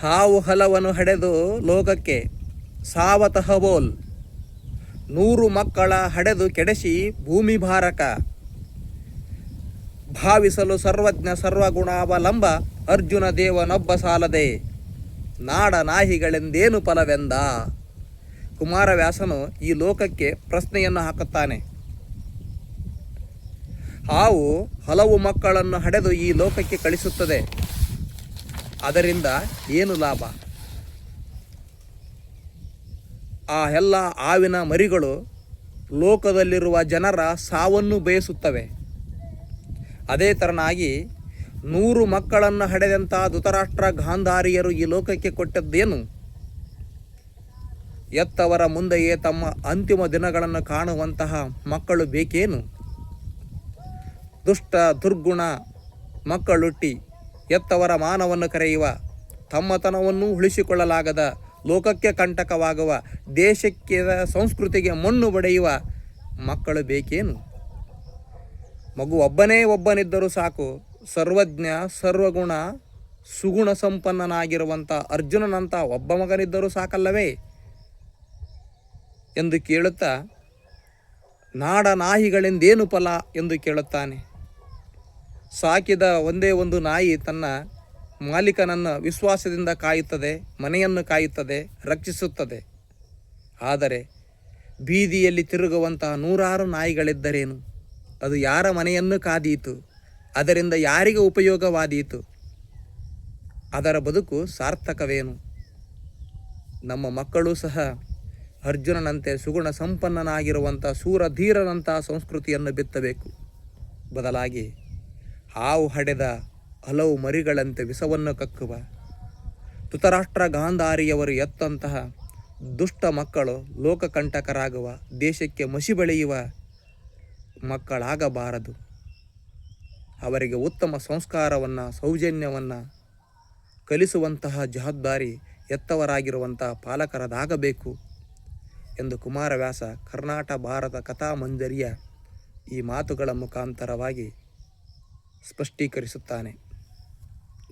ಹಾವು ಹಲವನ್ನು ಹಡೆದು ಲೋಕಕ್ಕೆ ಸಾವತಃ ಬೋಲ್. ನೂರು ಮಕ್ಕಳ ಹಡೆದು ಕೆಡಸಿ ಭೂಮಿ ಭಾರಕ. ಭಾವಿಸಲು ಸರ್ವಜ್ಞ ಸರ್ವಗುಣಾವಲಂಬ ಅರ್ಜುನ ದೇವನೊಬ್ಬ ಸಾಲದೆ. ನಾಡ ನಾಹಿಗಳೆಂದೇನು ಫಲವೆಂದ? ಕುಮಾರವ್ಯಾಸನು ಈ ಲೋಕಕ್ಕೆ ಪ್ರಶ್ನೆಯನ್ನು ಹಾಕುತ್ತಾನೆ. ಹಾವು ಹಲವು ಮಕ್ಕಳನ್ನು ಹಡೆದು ಈ ಲೋಕಕ್ಕೆ ಕಳಿಸುತ್ತದೆ. ಅದರಿಂದ ಏನು ಲಾಭ? ಆ ಎಲ್ಲ ಆವಿನ ಮರಿಗಳು ಲೋಕದಲ್ಲಿರುವ ಜನರ ಸಾವನ್ನು ಬಯಸುತ್ತವೆ. ಅದೇ ತರನಾಗಿ ನೂರು ಮಕ್ಕಳನ್ನು ಹಡೆದಂಥ ಧೃತರಾಷ್ಟ್ರ ಗಾಂಧಾರಿಯರು ಈ ಲೋಕಕ್ಕೆ ಕೊಟ್ಟದ್ದೇನು? ಎತ್ತವರ ಮುಂದೆಯೇ ತಮ್ಮ ಅಂತಿಮ ದಿನಗಳನ್ನು ಕಾಣುವಂತಹ ಮಕ್ಕಳು ಬೇಕೇನು? ದುಷ್ಟ ದುರ್ಗುಣ ಮಕ್ಕಳುಟ್ಟಿ ಎತ್ತವರ ಮಾನವನ್ನು ಕರೆಯುವ, ತಮ್ಮತನವನ್ನು ಉಳಿಸಿಕೊಳ್ಳಲಾಗದ, ಲೋಕಕ್ಕೆ ಕಂಟಕವಾಗುವ, ದೇಶಕ್ಕೆ ಸಂಸ್ಕೃತಿಗೆ ಮಣ್ಣು ಬಡೆಯುವ ಮಕ್ಕಳು ಬೇಕೇನು? ಮಗು ಒಬ್ಬನೇ ಒಬ್ಬನಿದ್ದರೂ ಸಾಕು, ಸರ್ವಜ್ಞ, ಸರ್ವಗುಣ, ಸುಗುಣ ಸಂಪನ್ನನಾಗಿರುವಂಥ ಅರ್ಜುನನಂಥ ಒಬ್ಬ ಮಗನಿದ್ದರೂ ಸಾಕಲ್ಲವೇ? ಎಂದು ಕೇಳುತ್ತಾ ನಾಡ ನಾಯಿಗಳೆಂದೇನು ಫಲ? ಎಂದು ಕೇಳುತ್ತಾನೆ. ಸಾಕಿದ ಒಂದೇ ಒಂದು ನಾಯಿ ತನ್ನ ಮಾಲೀಕನನ್ನು ವಿಶ್ವಾಸದಿಂದ ಕಾಯುತ್ತದೆ, ಮನೆಯನ್ನು ಕಾಯುತ್ತದೆ, ರಕ್ಷಿಸುತ್ತದೆ. ಆದರೆ ಬೀದಿಯಲ್ಲಿ ತಿರುಗುವಂತಹ ನೂರಾರು ನಾಯಿಗಳಿದ್ದರೇನು? ಅದು ಯಾರ ಮನೆಯನ್ನು ಕಾದೀತು? ಅದರಿಂದ ಯಾರಿಗೆ ಉಪಯೋಗವಾದೀತು? ಅದರ ಬದುಕು ಸಾರ್ಥಕವೇನು? ನಮ್ಮ ಮಕ್ಕಳು ಸಹ ಅರ್ಜುನನಂತೆ ಸುಗುಣ ಸಂಪನ್ನನಾಗಿರುವಂಥ ಸೂರಧೀರನಂತಹ ಸಂಸ್ಕೃತಿಯನ್ನು ಬಿತ್ತಬೇಕು. ಬದಲಾಗಿ ಹಾವು ಹಡೆದ ಹಲವು ಮರಿಗಳಂತೆ ವಿಷವನ್ನು ಕಕ್ಕುವ. ಧೃತರಾಷ್ಟ್ರ ಗಾಂಧಾರಿಯವರು ಎತ್ತಂತಹ ದುಷ್ಟ ಮಕ್ಕಳು ಲೋಕಕಂಟಕರಾಗುವ, ದೇಶಕ್ಕೆ ಮಸಿ ಬೆಳೆಯುವ ಮಕ್ಕಳಾಗಬಾರದು. ಅವರಿಗೆ ಉತ್ತಮ ಸಂಸ್ಕಾರವನ್ನು, ಸೌಜನ್ಯವನ್ನು ಕಲಿಸುವಂತಹ ಜವಾಬ್ದಾರಿ ಎತ್ತವರಾಗಿರುವಂತಹ ಪಾಲಕರದಾಗಬೇಕು ಎಂದು ಕುಮಾರವ್ಯಾಸ ಕರ್ನಾಟಕ ಭಾರತ ಕಥಾಮಂಜರಿಯ ಈ ಮಾತುಗಳ ಮುಖಾಂತರವಾಗಿ ಸ್ಪಷ್ಟೀಕರಿಸುತ್ತಾನೆ.